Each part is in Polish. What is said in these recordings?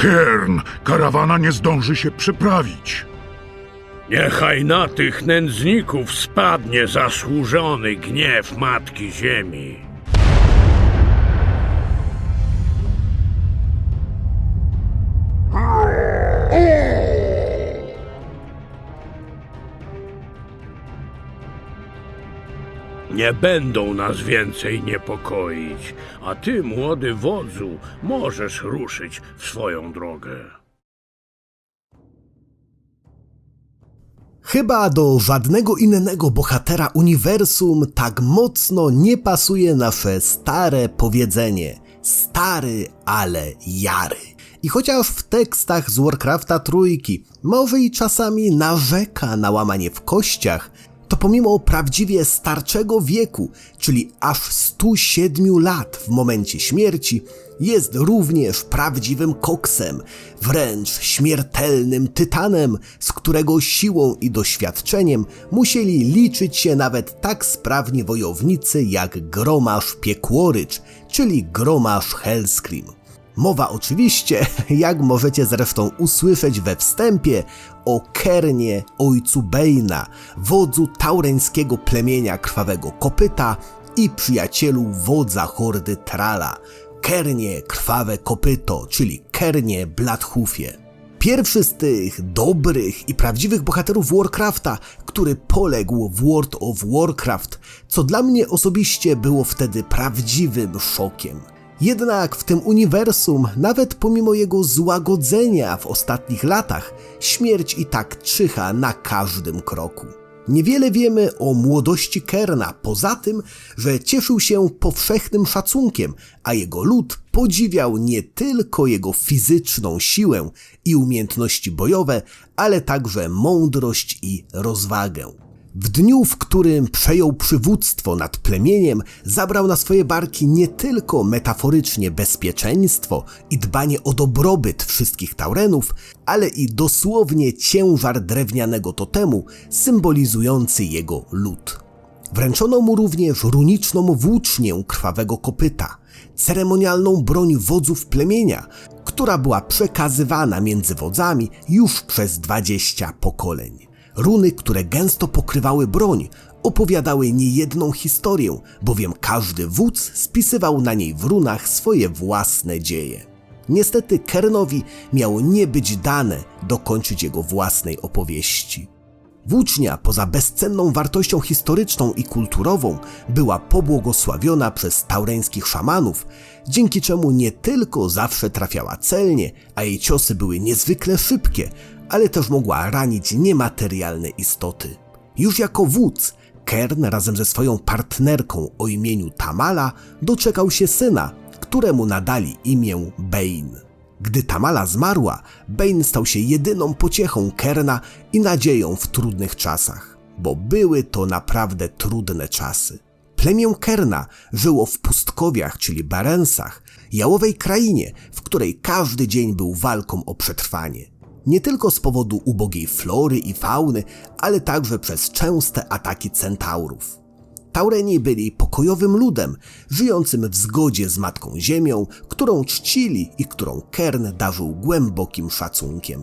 Kern, karawana nie zdąży się przeprawić. Niechaj na tych nędzników spadnie zasłużony gniew Matki Ziemi. Nie będą nas więcej niepokoić, a ty, młody wodzu, możesz ruszyć w swoją drogę. Chyba do żadnego innego bohatera uniwersum tak mocno nie pasuje nasze stare powiedzenie stary, ale jary. I chociaż w tekstach z Warcrafta trójki może i czasami narzeka na łamanie w kościach, to pomimo prawdziwie starczego wieku, czyli aż 107 lat w momencie śmierci, jest również prawdziwym koksem, wręcz śmiertelnym tytanem, z którego siłą i doświadczeniem musieli liczyć się nawet tak sprawni wojownicy jak Gromasz Piekłorycz, czyli Gromasz Hellscream. Mowa oczywiście, jak możecie zresztą usłyszeć we wstępie, o Kernie, ojcu Bejna, wodzu taureńskiego plemienia Krwawego Kopyta i przyjacielu wodza hordy Trala, Kernie Krwawe Kopyto, czyli Kernie Bladhufie. Pierwszy z tych dobrych i prawdziwych bohaterów Warcrafta, który poległ w World of Warcraft, co dla mnie osobiście było wtedy prawdziwym szokiem. Jednak w tym uniwersum, nawet pomimo jego złagodzenia w ostatnich latach, śmierć i tak czyha na każdym kroku. Niewiele wiemy o młodości Kerna, poza tym, że cieszył się powszechnym szacunkiem, a jego lud podziwiał nie tylko jego fizyczną siłę i umiejętności bojowe, ale także mądrość i rozwagę. W dniu, w którym przejął przywództwo nad plemieniem, zabrał na swoje barki nie tylko metaforycznie bezpieczeństwo i dbanie o dobrobyt wszystkich Taurenów, ale i dosłownie ciężar drewnianego totemu symbolizujący jego lud. Wręczono mu również runiczną włócznię krwawego kopyta, ceremonialną broń wodzów plemienia, która była przekazywana między wodzami już przez 20 pokoleń. Runy, które gęsto pokrywały broń, opowiadały niejedną historię, bowiem każdy wódz spisywał na niej w runach swoje własne dzieje. Niestety Kernowi miało nie być dane dokończyć jego własnej opowieści. Włócznia, poza bezcenną wartością historyczną i kulturową, była pobłogosławiona przez taureńskich szamanów, dzięki czemu nie tylko zawsze trafiała celnie, a jej ciosy były niezwykle szybkie, ale też mogła ranić niematerialne istoty. Już jako wódz, Kern razem ze swoją partnerką o imieniu Tamala doczekał się syna, któremu nadali imię Bane. Gdy Tamala zmarła, Bane stał się jedyną pociechą Kerna i nadzieją w trudnych czasach, bo były to naprawdę trudne czasy. Plemię Kerna żyło w pustkowiach, czyli Barensach, jałowej krainie, w której każdy dzień był walką o przetrwanie. Nie tylko z powodu ubogiej flory i fauny, ale także przez częste ataki centaurów. Taureni byli pokojowym ludem, żyjącym w zgodzie z Matką Ziemią, którą czcili i którą Kern darzył głębokim szacunkiem.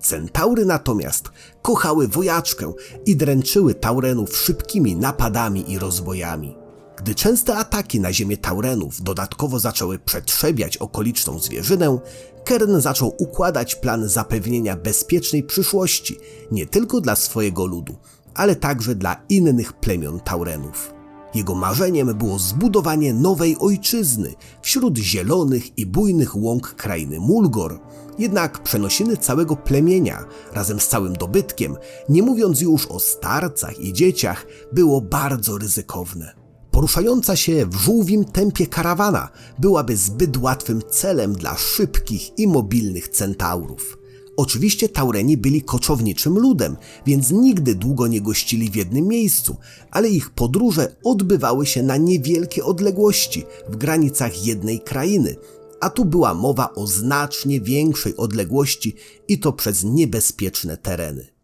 Centaury natomiast kochały wojaczkę i dręczyły Taurenów szybkimi napadami i rozbojami. Gdy częste ataki na ziemię Taurenów dodatkowo zaczęły przetrzebiać okoliczną zwierzynę, Kern zaczął układać plan zapewnienia bezpiecznej przyszłości nie tylko dla swojego ludu, ale także dla innych plemion Taurenów. Jego marzeniem było zbudowanie nowej ojczyzny wśród zielonych i bujnych łąk krainy Mulgor. Jednak przenosiny całego plemienia razem z całym dobytkiem, nie mówiąc już o starcach i dzieciach, było bardzo ryzykowne. Poruszająca się w żółwim tempie karawana byłaby zbyt łatwym celem dla szybkich i mobilnych centaurów. Oczywiście Taureni byli koczowniczym ludem, więc nigdy długo nie gościli w jednym miejscu, ale ich podróże odbywały się na niewielkie odległości w granicach jednej krainy, a tu była mowa o znacznie większej odległości i to przez niebezpieczne tereny.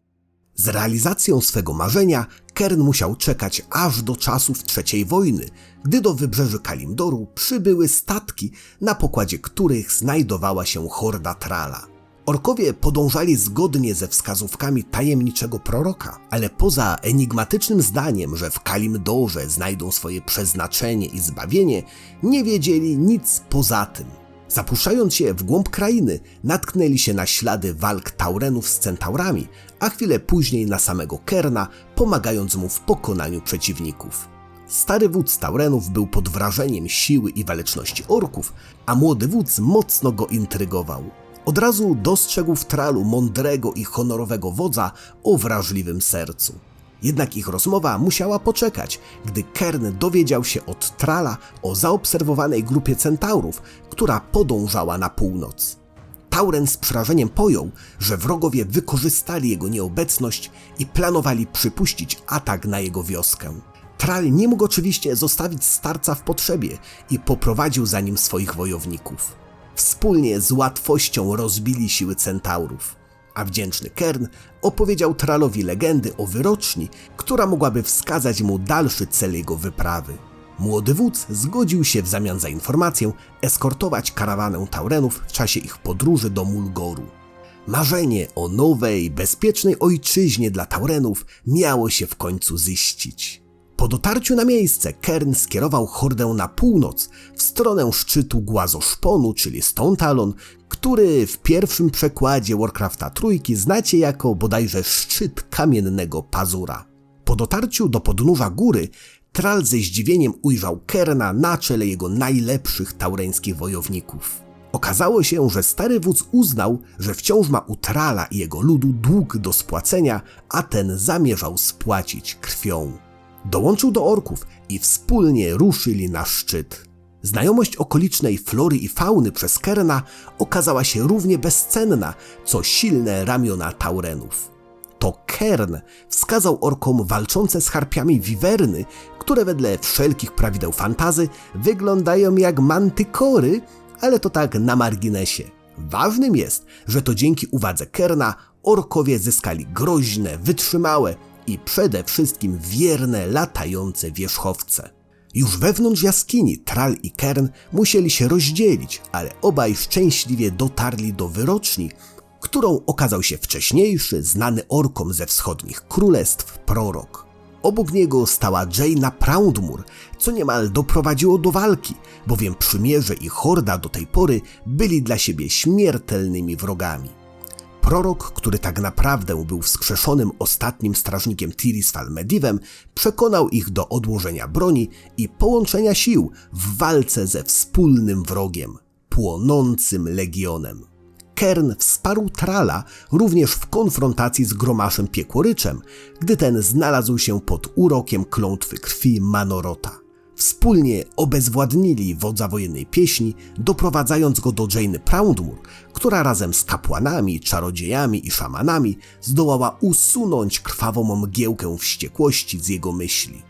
Z realizacją swego marzenia Kern musiał czekać aż do czasów III wojny, gdy do wybrzeży Kalimdoru przybyły statki, na pokładzie których znajdowała się horda Trala. Orkowie podążali zgodnie ze wskazówkami tajemniczego proroka, ale poza enigmatycznym zdaniem, że w Kalimdorze znajdą swoje przeznaczenie i zbawienie, nie wiedzieli nic poza tym. Zapuszczając się w głąb krainy, natknęli się na ślady walk Taurenów z centaurami, a chwilę później na samego Kerna, pomagając mu w pokonaniu przeciwników. Stary wódz Taurenów był pod wrażeniem siły i waleczności orków, a młody wódz mocno go intrygował. Od razu dostrzegł w Tralu mądrego i honorowego wodza o wrażliwym sercu. Jednak ich rozmowa musiała poczekać, gdy Kern dowiedział się od Trala o zaobserwowanej grupie centaurów, która podążała na północ. Tauren z przerażeniem pojął, że wrogowie wykorzystali jego nieobecność i planowali przypuścić atak na jego wioskę. Tral nie mógł oczywiście zostawić starca w potrzebie i poprowadził za nim swoich wojowników. Wspólnie z łatwością rozbili siły centaurów, a wdzięczny Kern opowiedział Tralowi legendy o wyroczni, która mogłaby wskazać mu dalszy cel jego wyprawy. Młody wódz zgodził się w zamian za informację eskortować karawanę Taurenów w czasie ich podróży do Mulgoru. Marzenie o nowej, bezpiecznej ojczyźnie dla Taurenów miało się w końcu ziścić. Po dotarciu na miejsce Kern skierował hordę na północ, w stronę szczytu Głazoszponu, czyli Stone Talon, który w pierwszym przekładzie Warcrafta trójki znacie jako bodajże szczyt kamiennego pazura. Po dotarciu do podnóża góry, Tral ze zdziwieniem ujrzał Kerna na czele jego najlepszych taureńskich wojowników. Okazało się, że stary wódz uznał, że wciąż ma u Trala i jego ludu dług do spłacenia, a ten zamierzał spłacić krwią. Dołączył do orków i wspólnie ruszyli na szczyt. Znajomość okolicznej flory i fauny przez Kerna okazała się równie bezcenna, co silne ramiona Taurenów. To Kern wskazał orkom walczące z harpiami wiwerny, które wedle wszelkich prawideł fantazy wyglądają jak mantykory, ale to tak na marginesie. Ważnym jest, że to dzięki uwadze Kerna orkowie zyskali groźne, wytrzymałe i przede wszystkim wierne, latające wierzchowce. Już wewnątrz jaskini Tral i Kern musieli się rozdzielić, ale obaj szczęśliwie dotarli do wyroczni, którą okazał się wcześniejszy, znany orkom ze wschodnich królestw prorok. Obok niego stała Jaina Proudmoore, co niemal doprowadziło do walki, bowiem przymierze i horda do tej pory byli dla siebie śmiertelnymi wrogami. Prorok, który tak naprawdę był wskrzeszonym ostatnim strażnikiem Tirisfal Medivem, przekonał ich do odłożenia broni i połączenia sił w walce ze wspólnym wrogiem, płonącym legionem. Kern wsparł Trala również w konfrontacji z Gromaszem Piekłoryczem, gdy ten znalazł się pod urokiem klątwy krwi Manorota. Wspólnie obezwładnili wodza wojennej pieśni, doprowadzając go do Jane Proudmoore, która razem z kapłanami, czarodziejami i szamanami zdołała usunąć krwawą mgiełkę wściekłości z jego myśli.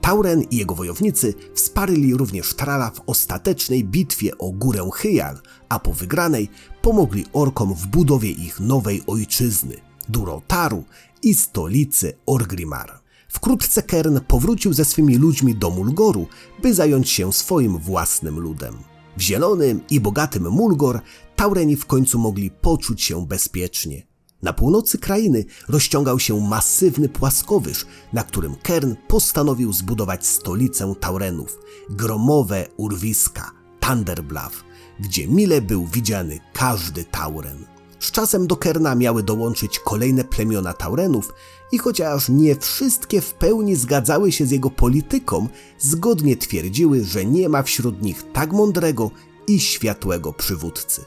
Tauren i jego wojownicy wsparli również Trala w ostatecznej bitwie o górę Hyjal, a po wygranej pomogli orkom w budowie ich nowej ojczyzny, Durotaru i stolicy Orgrimmar. Wkrótce Kern powrócił ze swymi ludźmi do Mulgoru, by zająć się swoim własnym ludem. W zielonym i bogatym Mulgor Taureni w końcu mogli poczuć się bezpiecznie. Na północy krainy rozciągał się masywny płaskowyż, na którym Kern postanowił zbudować stolicę Taurenów, gromowe urwiska, Thunderblaw, gdzie mile był widziany każdy Tauren. Z czasem do Kerna miały dołączyć kolejne plemiona Taurenów i chociaż nie wszystkie w pełni zgadzały się z jego polityką, zgodnie twierdziły, że nie ma wśród nich tak mądrego i światłego przywódcy.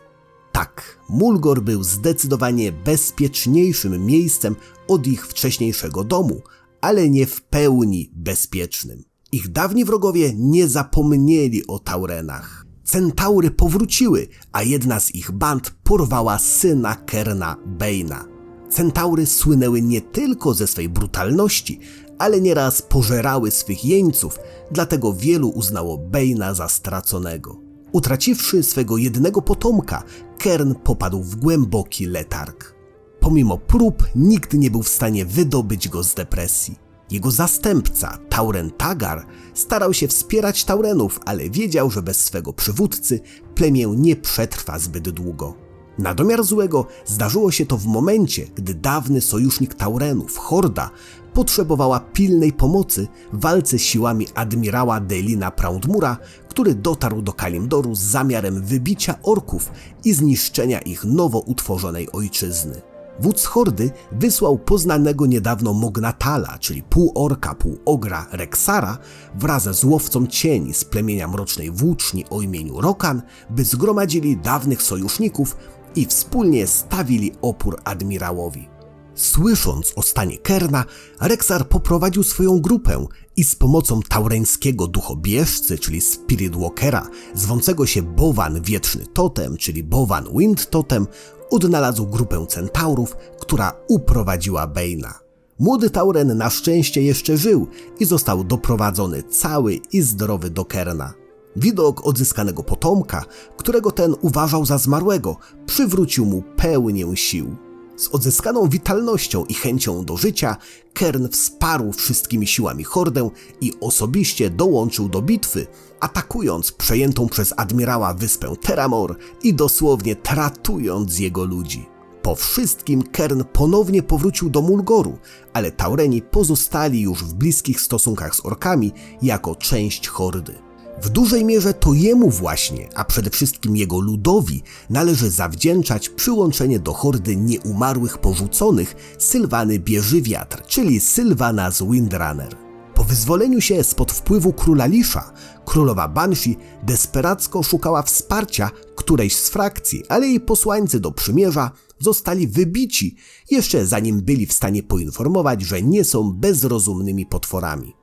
Tak, Mulgor był zdecydowanie bezpieczniejszym miejscem od ich wcześniejszego domu, ale nie w pełni bezpiecznym. Ich dawni wrogowie nie zapomnieli o Taurenach. Centaury powróciły, a jedna z ich band porwała syna Kerna Bejna. Centaury słynęły nie tylko ze swej brutalności, ale nieraz pożerały swych jeńców, dlatego wielu uznało Bejna za straconego. Utraciwszy swego jednego potomka, Kern popadł w głęboki letarg. Pomimo prób, nikt nie był w stanie wydobyć go z depresji. Jego zastępca, Tauren Tagar, starał się wspierać Taurenów, ale wiedział, że bez swego przywódcy plemię nie przetrwa zbyt długo. Na domiar złego zdarzyło się to w momencie, gdy dawny sojusznik Taurenów, Horda, potrzebowała pilnej pomocy w walce z siłami admirała Delina Proudmura, który dotarł do Kalimdoru z zamiarem wybicia orków i zniszczenia ich nowo utworzonej ojczyzny. Wódz Hordy wysłał poznanego niedawno Mognatala, czyli półorka, półogra Rexara, wraz z łowcą cieni z plemienia Mrocznej Włóczni o imieniu Rokan, by zgromadzili dawnych sojuszników i wspólnie stawili opór admirałowi. Słysząc o stanie Kerna, Rexar poprowadził swoją grupę i z pomocą taureńskiego duchobieżcy, czyli Spirit Walkera, zwącego się Bowan Wieczny Totem, czyli Bowan Wind Totem, odnalazł grupę centaurów, która uprowadziła Bane'a. Młody Tauren na szczęście jeszcze żył i został doprowadzony cały i zdrowy do Kerna. Widok odzyskanego potomka, którego ten uważał za zmarłego, przywrócił mu pełnię sił. Z odzyskaną witalnością i chęcią do życia, Kern wsparł wszystkimi siłami hordę i osobiście dołączył do bitwy, atakując przejętą przez admirała wyspę Teramor i dosłownie tratując jego ludzi. Po wszystkim Kern ponownie powrócił do Mulgoru, ale Taureni pozostali już w bliskich stosunkach z orkami jako część hordy. W dużej mierze to jemu właśnie, a przede wszystkim jego ludowi, należy zawdzięczać przyłączenie do hordy nieumarłych porzuconych Sylwany Bieży Wiatr, czyli Sylwana z Windrunner. Po wyzwoleniu się spod wpływu króla Lisza, królowa Banshee desperacko szukała wsparcia którejś z frakcji, ale jej posłańcy do przymierza zostali wybici, jeszcze zanim byli w stanie poinformować, że nie są bezrozumnymi potworami.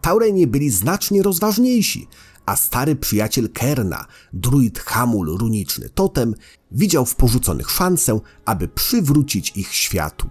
Taureni byli znacznie rozważniejsi, a stary przyjaciel Kerna, druid Hamul runiczny Totem, widział w porzuconych szansę, aby przywrócić ich światu.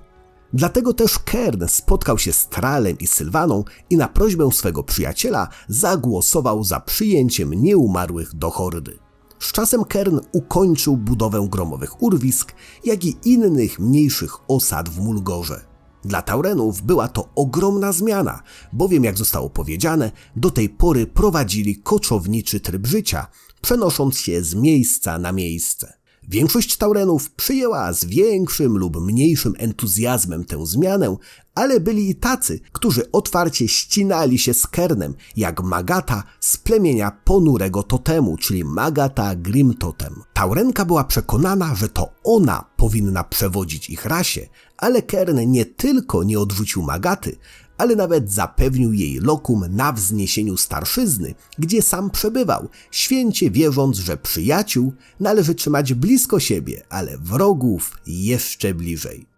Dlatego też Kern spotkał się z Tralem i Sylwaną i na prośbę swego przyjaciela zagłosował za przyjęciem nieumarłych do hordy. Z czasem Kern ukończył budowę gromowych urwisk, jak i innych mniejszych osad w Mulgorze. Dla Taurenów była to ogromna zmiana, bowiem jak zostało powiedziane, do tej pory prowadzili koczowniczy tryb życia, przenosząc się z miejsca na miejsce. Większość Taurenów przyjęła z większym lub mniejszym entuzjazmem tę zmianę, ale byli i tacy, którzy otwarcie ścinali się z Kernem, jak Magata z plemienia ponurego totemu, czyli Magata Grimtotem. Taurenka była przekonana, że to ona powinna przewodzić ich rasie, ale Kern nie tylko nie odrzucił Magaty, ale nawet zapewnił jej lokum na wzniesieniu starszyzny, gdzie sam przebywał, święcie wierząc, że przyjaciół należy trzymać blisko siebie, ale wrogów jeszcze bliżej.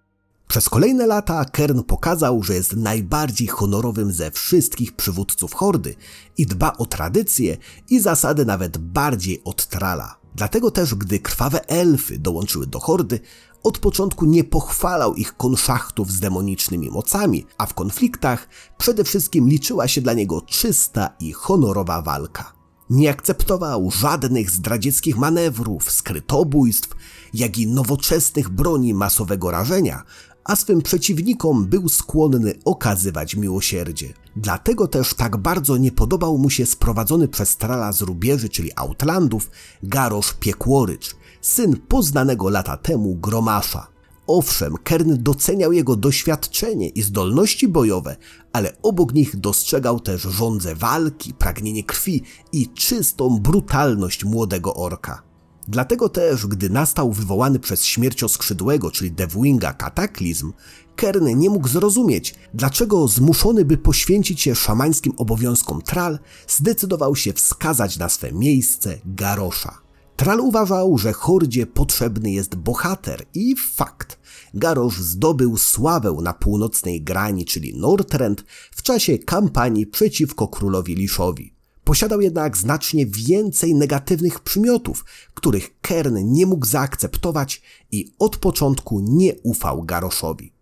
Przez kolejne lata Kern pokazał, że jest najbardziej honorowym ze wszystkich przywódców hordy i dba o tradycje i zasady nawet bardziej od Trala. Dlatego też, gdy krwawe elfy dołączyły do hordy, od początku nie pochwalał ich konszachtów z demonicznymi mocami, a w konfliktach przede wszystkim liczyła się dla niego czysta i honorowa walka. Nie akceptował żadnych zdradzieckich manewrów, skrytobójstw, jak i nowoczesnych broni masowego rażenia, a swym przeciwnikom był skłonny okazywać miłosierdzie. Dlatego też tak bardzo nie podobał mu się sprowadzony przez Trala z rubieży, czyli Outlandów, Garosz Piekłorycz, syn poznanego lata temu Gromasza. Owszem, Kern doceniał jego doświadczenie i zdolności bojowe, ale obok nich dostrzegał też żądzę walki, pragnienie krwi i czystą brutalność młodego orka. Dlatego też, gdy nastał wywołany przez śmiercioskrzydłego, czyli Deathwinga, kataklizm, Kern nie mógł zrozumieć, dlaczego zmuszony by poświęcić się szamańskim obowiązkom Tral, zdecydował się wskazać na swe miejsce Garosza. Tral uważał, że hordzie potrzebny jest bohater i fakt. Garosz zdobył sławę na północnej grani, czyli Northrend, w czasie kampanii przeciwko królowi Liszowi. Posiadał jednak znacznie więcej negatywnych przymiotów, których Kern nie mógł zaakceptować i od początku nie ufał Garoszowi.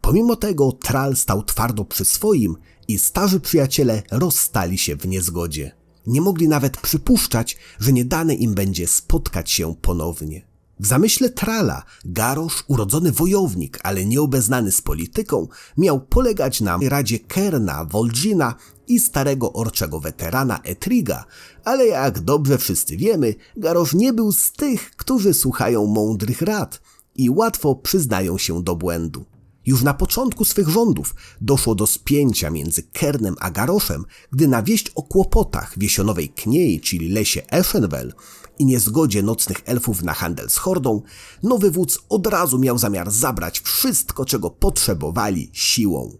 Pomimo tego Tral stał twardo przy swoim i starzy przyjaciele rozstali się w niezgodzie. Nie mogli nawet przypuszczać, że nie dane im będzie spotkać się ponownie. W zamyśle Trala Garosz, urodzony wojownik, ale nieobeznany z polityką, miał polegać na radzie Kerna, Woldzina i starego orczego weterana Etriga, ale jak dobrze wszyscy wiemy, Garosz nie był z tych, którzy słuchają mądrych rad i łatwo przyznają się do błędu. Już na początku swych rządów doszło do spięcia między Kernem a Garoszem, gdy na wieść o kłopotach w jesionowej Kniei, czyli lesie Eschenwell i niezgodzie nocnych elfów na handel z hordą, nowy wódz od razu miał zamiar zabrać wszystko, czego potrzebowali siłą.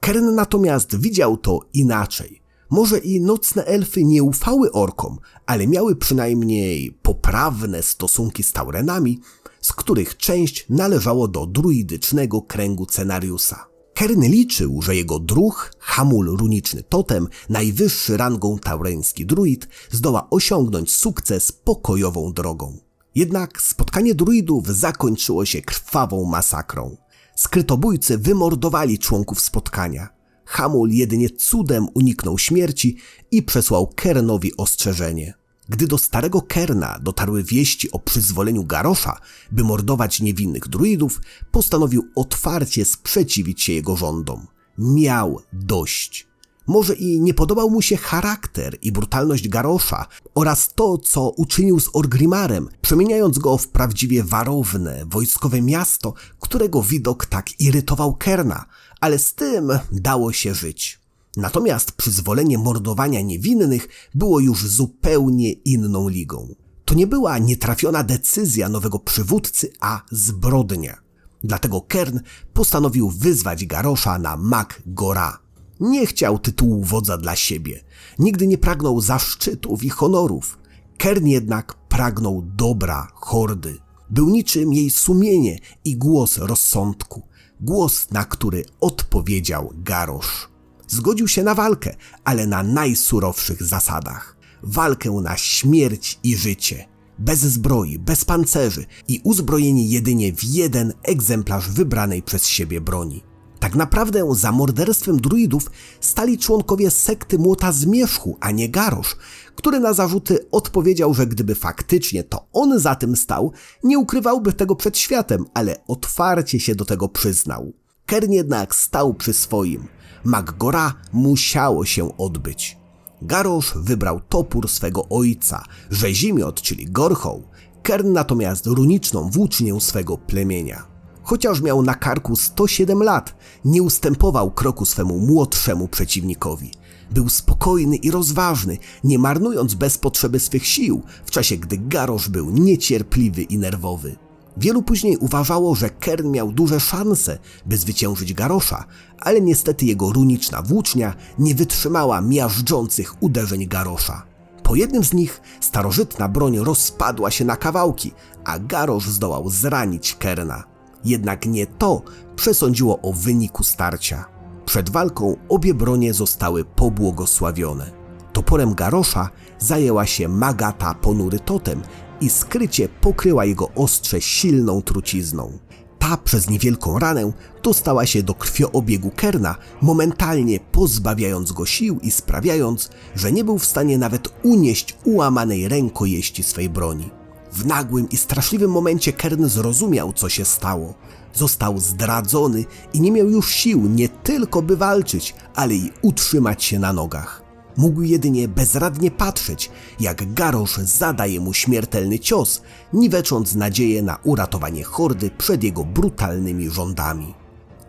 Kern natomiast widział to inaczej. Może i nocne elfy nie ufały orkom, ale miały przynajmniej poprawne stosunki z Taurenami, z których część należało do druidycznego kręgu Cenariusa. Kern liczył, że jego druh, Hamul runiczny totem, najwyższy rangą taureński druid, zdoła osiągnąć sukces pokojową drogą. Jednak spotkanie druidów zakończyło się krwawą masakrą. Skrytobójcy wymordowali członków spotkania. Hamul jedynie cudem uniknął śmierci i przesłał Kernowi ostrzeżenie. Gdy do starego Kerna dotarły wieści o przyzwoleniu Garosza, by mordować niewinnych druidów, postanowił otwarcie sprzeciwić się jego rządom. Miał dość. Może i nie podobał mu się charakter i brutalność Garosza oraz to, co uczynił z Orgrimarem, przemieniając go w prawdziwie warowne, wojskowe miasto, którego widok tak irytował Kerna, ale z tym dało się żyć. Natomiast przyzwolenie mordowania niewinnych było już zupełnie inną ligą. To nie była nietrafiona decyzja nowego przywódcy, a zbrodnia. Dlatego Kern postanowił wyzwać Garosza na Mag Gora. Nie chciał tytułu wodza dla siebie. Nigdy nie pragnął zaszczytów i honorów. Kern jednak pragnął dobra hordy. Był niczym jej sumienie i głos rozsądku. Głos, na który odpowiedział Garosz. Zgodził się na walkę, ale na najsurowszych zasadach. Walkę na śmierć i życie. Bez zbroi, bez pancerzy i uzbrojeni jedynie w jeden egzemplarz wybranej przez siebie broni. Tak naprawdę za morderstwem druidów stali członkowie sekty Młota Zmierzchu, a nie Garosz, który na zarzuty odpowiedział, że gdyby faktycznie to on za tym stał, nie ukrywałby tego przed światem, ale otwarcie się do tego przyznał. Kern jednak stał przy swoim. Maggora musiało się odbyć. Garosz wybrał topór swego ojca, Rzezimiot, czyli Gorchoł, Kern natomiast runiczną włócznię swego plemienia. Chociaż miał na karku 107 lat, nie ustępował kroku swemu młodszemu przeciwnikowi. Był spokojny i rozważny, nie marnując bez potrzeby swych sił, w czasie gdy Garosz był niecierpliwy i nerwowy. Wielu później uważało, że Kern miał duże szanse, by zwyciężyć Garosza, ale niestety jego runiczna włócznia nie wytrzymała miażdżących uderzeń Garosza. Po jednym z nich starożytna broń rozpadła się na kawałki, a Garosz zdołał zranić Kerna. Jednak nie to przesądziło o wyniku starcia. Przed walką obie bronie zostały pobłogosławione. Toporem Garosza zajęła się Magata Ponury Totem i skrycie pokryła jego ostrze silną trucizną. Ta przez niewielką ranę dostała się do krwioobiegu Kerna, momentalnie pozbawiając go sił i sprawiając, że nie był w stanie nawet unieść ułamanej rękojeści swej broni. W nagłym i straszliwym momencie Kern zrozumiał, co się stało. Został zdradzony i nie miał już sił nie tylko by walczyć, ale i utrzymać się na nogach. Mógł jedynie bezradnie patrzeć, jak Garosz zadaje mu śmiertelny cios, niwecząc nadzieję na uratowanie hordy przed jego brutalnymi rządami.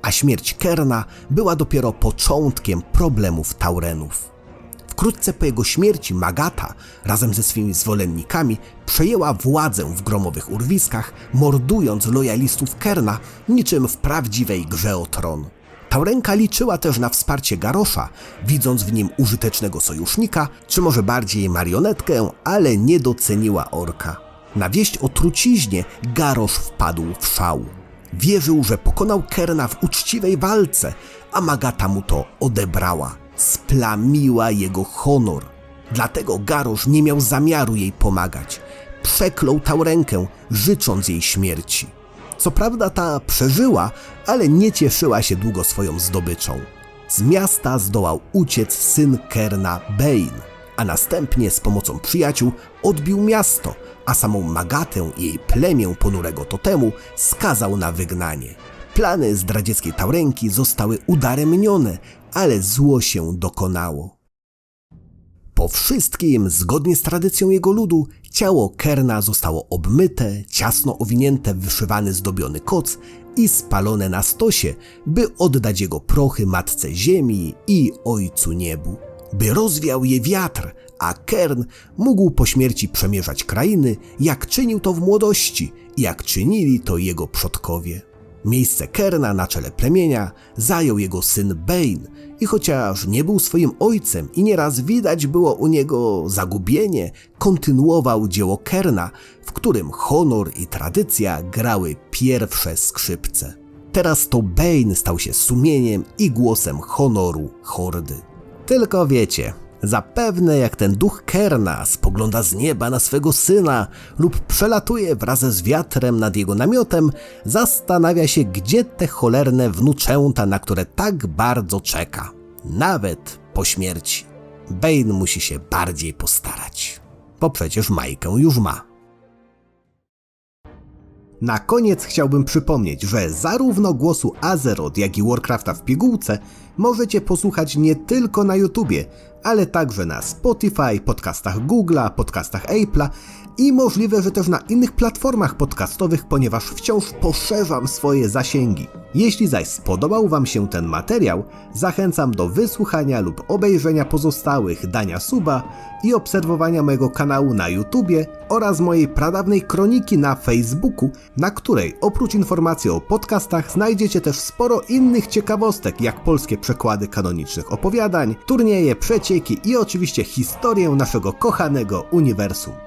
A śmierć Kerna była dopiero początkiem problemów Taurenów. Wkrótce po jego śmierci Magata razem ze swymi zwolennikami przejęła władzę w gromowych urwiskach, mordując lojalistów Kerna niczym w prawdziwej grze o tron. Taurenka liczyła też na wsparcie Garosza, widząc w nim użytecznego sojusznika, czy może bardziej marionetkę, ale nie doceniła orka. Na wieść o truciźnie Garosz wpadł w szał. Wierzył, że pokonał Kerna w uczciwej walce, a Magata mu to odebrała. Splamiła jego honor. Dlatego Garosz nie miał zamiaru jej pomagać. Przeklął Taurenkę, życząc jej śmierci. Co prawda ta przeżyła, ale nie cieszyła się długo swoją zdobyczą. Z miasta zdołał uciec syn Kerna, Bane. a następnie z pomocą przyjaciół odbił miasto, a samą Magatę i jej plemię ponurego totemu skazał na wygnanie. Plany zdradzieckiej Taurenki zostały udaremnione, ale zło się dokonało. Po wszystkim, zgodnie z tradycją jego ludu, ciało Kerna zostało obmyte, ciasno owinięte w wyszywany zdobiony koc i spalone na stosie, by oddać jego prochy Matce Ziemi i Ojcu Niebu. By rozwiał je wiatr, a Kern mógł po śmierci przemierzać krainy, jak czynił to w młodości jak czynili to jego przodkowie. Miejsce Kerna na czele plemienia zajął jego syn Bane i chociaż nie był swoim ojcem i nieraz widać było u niego zagubienie, kontynuował dzieło Kerna, w którym honor i tradycja grały pierwsze skrzypce. Teraz to Bane stał się sumieniem i głosem honoru hordy. Tylko wiecie, zapewne jak ten duch Kerna spogląda z nieba na swego syna lub przelatuje wraz z wiatrem nad jego namiotem, zastanawia się, gdzie te cholerne wnuczęta, na które tak bardzo czeka. Nawet po śmierci. Bane musi się bardziej postarać, bo przecież Majkę już ma. Na koniec chciałbym przypomnieć, że zarówno głosu Azeroth, jak i Warcrafta w pigułce możecie posłuchać nie tylko na YouTubie, ale także na Spotify, podcastach Google'a, podcastach Apple'a i możliwe, że też na innych platformach podcastowych, ponieważ wciąż poszerzam swoje zasięgi. Jeśli zaś spodobał Wam się ten materiał, zachęcam do wysłuchania lub obejrzenia pozostałych, dania suba i obserwowania mojego kanału na YouTubie oraz mojej pradawnej kroniki na Facebooku, na której oprócz informacji o podcastach znajdziecie też sporo innych ciekawostek, jak polskie przekłady kanonicznych opowiadań, turnieje, przecieki i oczywiście historię naszego kochanego uniwersum.